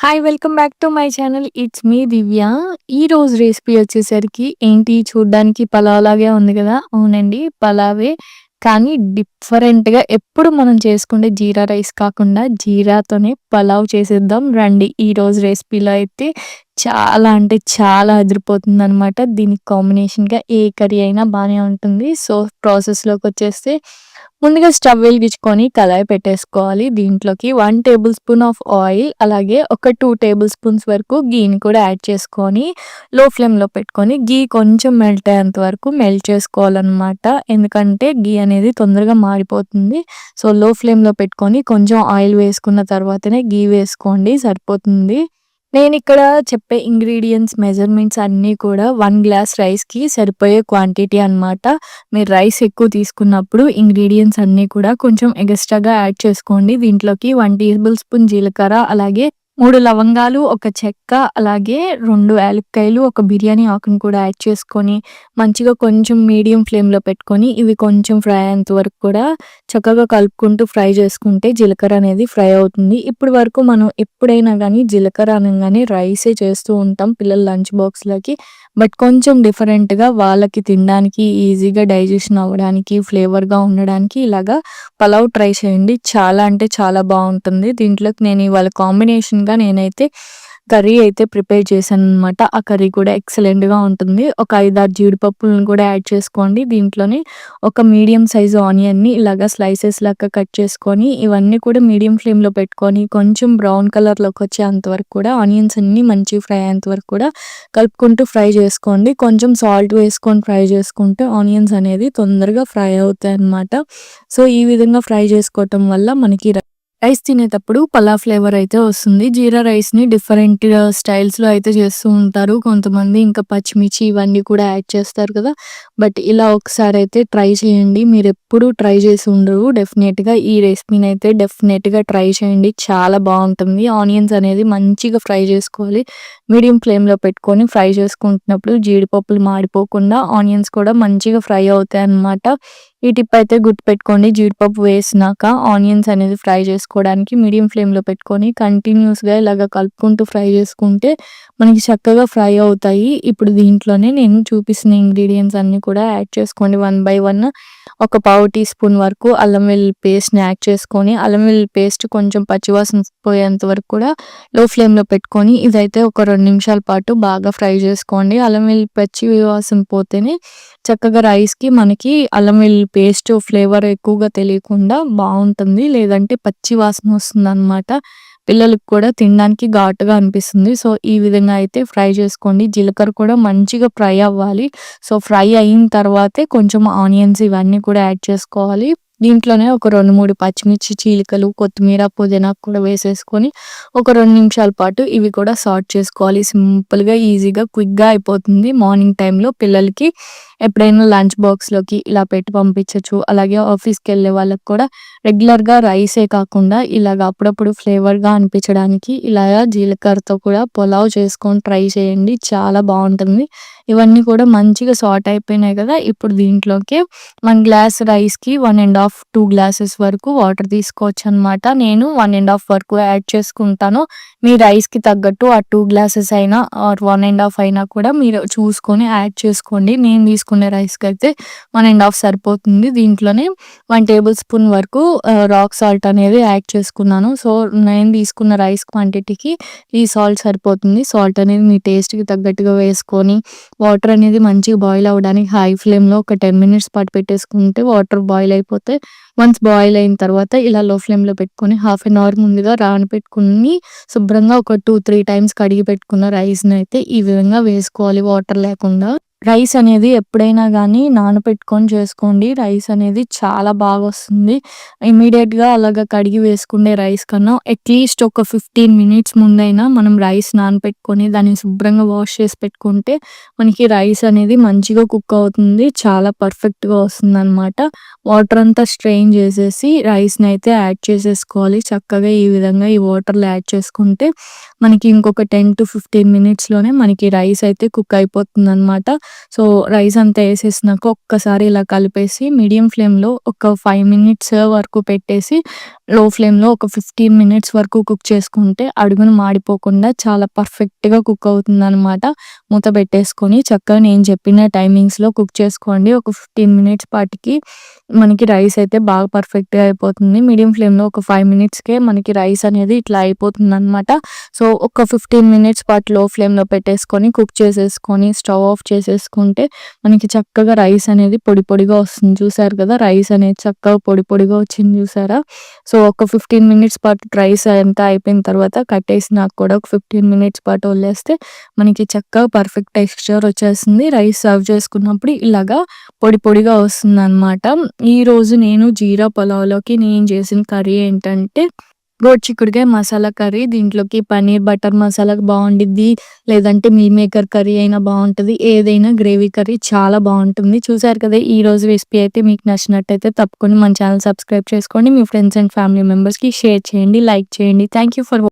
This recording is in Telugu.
Hi welcome back to my channel it's me Divya ఈ రోజు రెసిపీ వచ్చేసరికి ఏంటి? చూడ్డానికి పలావ్ లాగే ఉంది కదా? అవునండి పలావే. కానీ డిఫరెంట్గా ఎప్పుడు మనం చేసుకుంటే జీరా రైస్ కాకుండా జీరాతోనే పలావ్ చేసేద్దాం. రండి ఈ రోజు రెసిపీలో అయితే చాలా అంటే చాలా అదిరిపోతుంది అనమాట దీనికి కాంబినేషన్గా ఏ కర్రీ అయినా బాగానే ఉంటుంది. సో ప్రాసెస్లోకి వచ్చేస్తే ముందుగా స్టవ్ వెలిగించుకొని కళాయి పెట్టేసుకోవాలి. దీంట్లోకి one table spoon of oil అలాగే ఒక టూ టేబుల్ స్పూన్స్ వరకు గీని కూడా యాడ్ చేసుకొని లో ఫ్లేమ్లో పెట్టుకొని గీ కొంచెం మెల్ట్ అయ్యేంత వరకు మెల్ట్ చేసుకోవాలన్నమాట. ఎందుకంటే గీ అనేది తొందరగా మారిపోతుంది. సో లో ఫ్లేమ్లో పెట్టుకొని కొంచెం ఆయిల్ వేసుకున్న తర్వాతనే గీ వేసుకోండి సరిపోతుంది. నేను ఇక్కడ చెప్పే ఇంగ్రీడియంట్స్ మెజర్మెంట్స్ అన్నీ కూడా వన్ గ్లాస్ రైస్కి సరిపోయే క్వాంటిటీ అనమాట మీరు రైస్ ఎక్కువ తీసుకున్నప్పుడు ఇంగ్రీడియంట్స్ అన్నీ కూడా కొంచెం ఎక్స్ట్రాగా యాడ్ చేసుకోండి. దీంట్లోకి వన్ టేబుల్ స్పూన్ జీలకర్ర అలాగే మూడు లవంగాలు ఒక చెక్క అలాగే రెండు యాలక్కాయలు ఒక బిర్యానీ ఆకును కూడా యాడ్ చేసుకొని మంచిగా కొంచెం మీడియం ఫ్లేమ్లో పెట్టుకొని ఇవి కొంచెం ఫ్రై అయ్యేంత వరకు కూడా చక్కగా కలుపుకుంటూ ఫ్రై చేసుకుంటే జీలకర్ర అనేది ఫ్రై అవుతుంది. ఇప్పటి వరకు మనం ఎప్పుడైనా కానీ జీలకర్ర అనగానే రైసే చేస్తూ ఉంటాం పిల్లల లంచ్ బాక్స్లకి. బట్ కొంచెం డిఫరెంట్గా వాళ్ళకి తినడానికి ఈజీగా డైజెషన్ అవ్వడానికి ఫ్లేవర్గా ఉండడానికి ఇలాగా పలావ్ ట్రై చేయండి. చాలా అంటే చాలా బాగుంటుంది. దీంట్లోకి నేను ఇవాళ కాంబినేషన్గా నేనైతే కర్రీ అయితే ప్రిపేర్ చేశాను అనమాట ఆ కర్రీ కూడా ఎక్సలెంట్గా ఉంటుంది. ఒక ఐదారు జీడిపప్పులను కూడా యాడ్ చేసుకోండి. దీంట్లోనే ఒక మీడియం సైజు ఆనియన్ని ఇలాగా స్లైసెస్ లాగా కట్ చేసుకొని ఇవన్నీ కూడా మీడియం ఫ్లేమ్లో పెట్టుకొని కొంచెం బ్రౌన్ కలర్లోకి వచ్చేంత వరకు కూడా ఆనియన్స్ అన్ని మంచి ఫ్రై అయ్యేంత వరకు కూడా కలుపుకుంటూ ఫ్రై చేసుకోండి. కొంచెం సాల్ట్ వేసుకొని ఫ్రై చేసుకుంటే ఆనియన్స్ అనేది తొందరగా ఫ్రై అవుతాయి అన్నమాట సో ఈ విధంగా ఫ్రై చేసుకోవటం వల్ల మనకి రైస్ తినేటప్పుడు పలా ఫ్లేవర్ అయితే వస్తుంది. జీరా రైస్ని డిఫరెంట్ స్టైల్స్లో అయితే చేస్తూ ఉంటారు. కొంతమంది ఇంకా పచ్చిమిర్చి ఇవన్నీ కూడా యాడ్ చేస్తారు కదా. బట్ ఇలా ఒకసారి అయితే ట్రై చేయండి. మీరు ఎప్పుడు ట్రై చేసి ఉండరు. డెఫినెట్గా ఈ రెసిపీని అయితే డెఫినెట్గా ట్రై చేయండి. చాలా బాగుంటుంది. ఆనియన్స్ అనేది మంచిగా ఫ్రై చేసుకోవాలి. మీడియం ఫ్లేమ్లో పెట్టుకొని ఫ్రై చేసుకుంటున్నప్పుడు జీడిపప్పులు మాడిపోకుండా ఆనియన్స్ కూడా మంచిగా ఫ్రై అవుతాయి అన్నమాట ఈ టిప్ అయితే గుర్తుపెట్టుకోండి. జీడిపప్పు వేసినాక ఆనియన్స్ అనేది ఫ్రై చేసుకోవడానికి మీడియం ఫ్లేమ్లో పెట్టుకొని కంటిన్యూస్గా ఇలాగ కలుపుకుంటూ ఫ్రై చేసుకుంటే మనకి చక్కగా ఫ్రై అవుతాయి. ఇప్పుడు దీంట్లోనే నేను చూపిస్తున్న ఇంగ్రీడియంట్స్ అన్నీ కూడా యాడ్ చేసుకోండి. వన్ బై వన్ ఒక పావు టీ స్పూన్ వరకు అల్లం వెల్లుల్లి పేస్ట్ని యాడ్ చేసుకొని అల్లం వెల్లుల్లి పేస్ట్ కొంచెం పచ్చివాసన పోయేంత వరకు కూడా లో ఫ్లేమ్లో పెట్టుకొని ఇదైతే ఒక రెండు నిమిషాల పాటు బాగా ఫ్రై చేసుకోండి. అల్లం వెల్లుల్లి పచ్చి వాసన పోతేనే చక్కగా రైస్కి మనకి అల్లం వెల్లుల్లి పేస్ట్ ఫ్లేవర్ ఎక్కువగా తెలియకుండా బాగుంటుంది. లేదంటే పచ్చి వాసన వస్తుంది అనమాట పిల్లలకు కూడా తినడానికి ఘాటుగా అనిపిస్తుంది. సో ఈ విధంగా అయితే ఫ్రై చేసుకోండి. జీలకర్ర కూడా మంచిగా ఫ్రై అవ్వాలి. సో ఫ్రై అయిన తర్వాతే కొంచెం ఆనియన్స్ ఇవన్నీ కూడా యాడ్ చేసుకోవాలి. దీంట్లోనే ఒక రెండు మూడు పచ్చిమిర్చి చీలికలు కొత్తిమీర పుదీనా కూడా వేసేసుకొని ఒక రెండు నిమిషాల పాటు ఇవి కూడా సార్ట్ చేసుకోవాలి. సింపుల్గా ఈజీగా క్విక్గా అయిపోతుంది. మార్నింగ్ టైంలో పిల్లలకి ఎప్పుడైనా లంచ్ బాక్స్లోకి ఇలా పెట్టి పంపించవచ్చు అలాగే ఆఫీస్కి వెళ్ళే వాళ్ళకి కూడా రెగ్యులర్గా రైసే కాకుండా ఇలాగ అప్పుడప్పుడు ఫ్లేవర్గా అనిపించడానికి ఇలా జీలకర్రతో కూడా పులావ్ చేసుకొని ట్రై చేయండి. చాలా బాగుంటుంది. ఇవన్నీ కూడా మంచిగా సార్ట్ అయిపోయినాయి కదా ఇప్పుడు దీంట్లోకి వన్ గ్లాస్ రైస్కి one and half two glasses వరకు వాటర్ తీసుకోవచ్చు అనమాట నేను వన్ అండ్ హాఫ్ వరకు యాడ్ చేసుకుంటాను. మీ రైస్కి తగ్గట్టు ఆ టూ గ్లాసెస్ అయినా ఆర్ వన్ అండ్ హాఫ్ అయినా కూడా మీరు చూసుకొని యాడ్ చేసుకోండి. నేను తీసుకునే రైస్కి అయితే వన్ అండ్ హాఫ్ సరిపోతుంది. దీంట్లోనే వన్ టేబుల్ స్పూన్ వరకు రాక్ సాల్ట్ అనేది యాడ్ చేసుకున్నాను. సో నేను తీసుకున్న రైస్ క్వాంటిటీకి ఈ సాల్ట్ సరిపోతుంది. సాల్ట్ అనేది మీ టేస్ట్కి తగ్గట్టుగా వేసుకొని వాటర్ అనేది మంచిగా బాయిల్ అవ్వడానికి హై ఫ్లేమ్లో ఒక టెన్ మినిట్స్ పాటు పెట్టేసుకుంటే వాటర్ బాయిల్ అయిపోతే వన్స్ బాయిల్ అయిన తర్వాత ఇలా లో ఫ్లేమ్లో పెట్టుకొని హాఫ్ అన్ అవర్ ముందుగా పెట్టుకుని శుభ్రంగా ఒక టూ త్రీ టైమ్స్ కడిగి పెట్టుకున్న రైస్ని అయితే ఈ విధంగా వేసుకోవాలి వాటర్ లేకుండా. రైస్ అనేది ఎప్పుడైనా కానీ నానపెట్టుకొని చేసుకోండి. రైస్ అనేది చాలా బాగా వస్తుంది ఇమీడియట్గా అలాగ కడిగి వేసుకునే రైస్ కన్నా అట్లీస్ట్ ఒక ఫిఫ్టీన్ మినిట్స్ ముందైనా మనం రైస్ నానపెట్టుకొని దాన్ని శుభ్రంగా వాష్ చేసి పెట్టుకుంటే మనకి రైస్ అనేది మంచిగా కుక్ అవుతుంది. చాలా పర్ఫెక్ట్గా వస్తుంది అనమాట వాటర్ అంతా స్ట్రెయిన్ చేసేసి రైస్ని అయితే యాడ్ చేసేసుకోవాలి. చక్కగా ఈ విధంగా ఈ వాటర్లో యాడ్ చేసుకుంటే మనకి ఇంకొక టెన్ టు ఫిఫ్టీన్ మినిట్స్లోనే మనకి రైస్ అయితే కుక్ అయిపోతుంది అనమాట సో, రైస్ అంతా వేసేసినాక ఒక్కసారి ఇలా కలిపేసి మీడియం ఫ్లేమ్‌లో ఒక ఫైవ్ మినిట్స్ వరకు పెట్టేసి, లో ఫ్లేమ్‌లో ఒక 15 మినిట్స్ వరకు కుక్ చేసుకుంటే అడుగును మాడిపోకుండా చాలా పర్ఫెక్ట్‌గా కుక్ అవుతుంది అనమాట మూత పెట్టేసుకొని చక్కగా నేను చెప్పిన టైమింగ్స్‌లో కుక్ చేసుకోండి. ఒక 15 మినిట్స్ పాటికి మనకి రైస్ అయితే బాగా పర్ఫెక్ట్‌గా అయిపోతుంది. మీడియం ఫ్లేమ్‌లో ఒక ఫైవ్ మినిట్స్‌కే మనకి రైస్ అనేది ఇట్లా అయిపోతుంది అనమాట సో, ఒక 15 మినిట్స్ పాటు లో ఫ్లేమ్‌లో పెట్టేసుకొని కుక్ చేసేసుకొని స్టవ్ ఆఫ్ చేసేసి చేసేసుకుంటే మనకి చక్కగా రైస్ అనేది పొడి పొడిగా వస్తుంది. చూసారు కదా! రైస్ అనేది చక్కగా పొడి పొడిగా వచ్చింది చూసారా? సో, ఒక 15 మినిట్స్ పాటు రైస్ అంతా అయిపోయిన తర్వాత కట్టేసి నాకు కూడా ఒక 15 మినిట్స్ పాటు వదిలేస్తే మనకి చక్కగా పర్ఫెక్ట్ టెక్స్చర్ వచ్చేస్తుంది. రైస్ సర్వ్ చేసుకున్నప్పుడు ఇలాగా పొడి పొడిగా వస్తుందనమాట. ఈరోజు నేను జీరా పొలావులోకి నేను చేసిన కర్రీ ఏంటంటే గోరు చిక్కుడుకాయ మసాలా కర్రీ. దీంట్లోకి పన్నీర్ బటర్ మసాలా బాగుండిద్ది లేదంటే మీల్ మేకర్ కర్రీ అయినా బాగుంటుంది ఏదైనా గ్రేవీ కర్రీ చాలా బాగుంటుంది చూసారు కదా! ఈ రోజు రెసిపీ అయితే మీకు నచ్చినట్టయితే తప్పకుండా మన ఛానల్ సబ్స్క్రైబ్ చేసుకోండి. మీ ఫ్రెండ్స్ అండ్ ఫ్యామిలీ మెంబర్స్‌కి షేర్ చేయండి. లైక్ చేయండి. Thank you for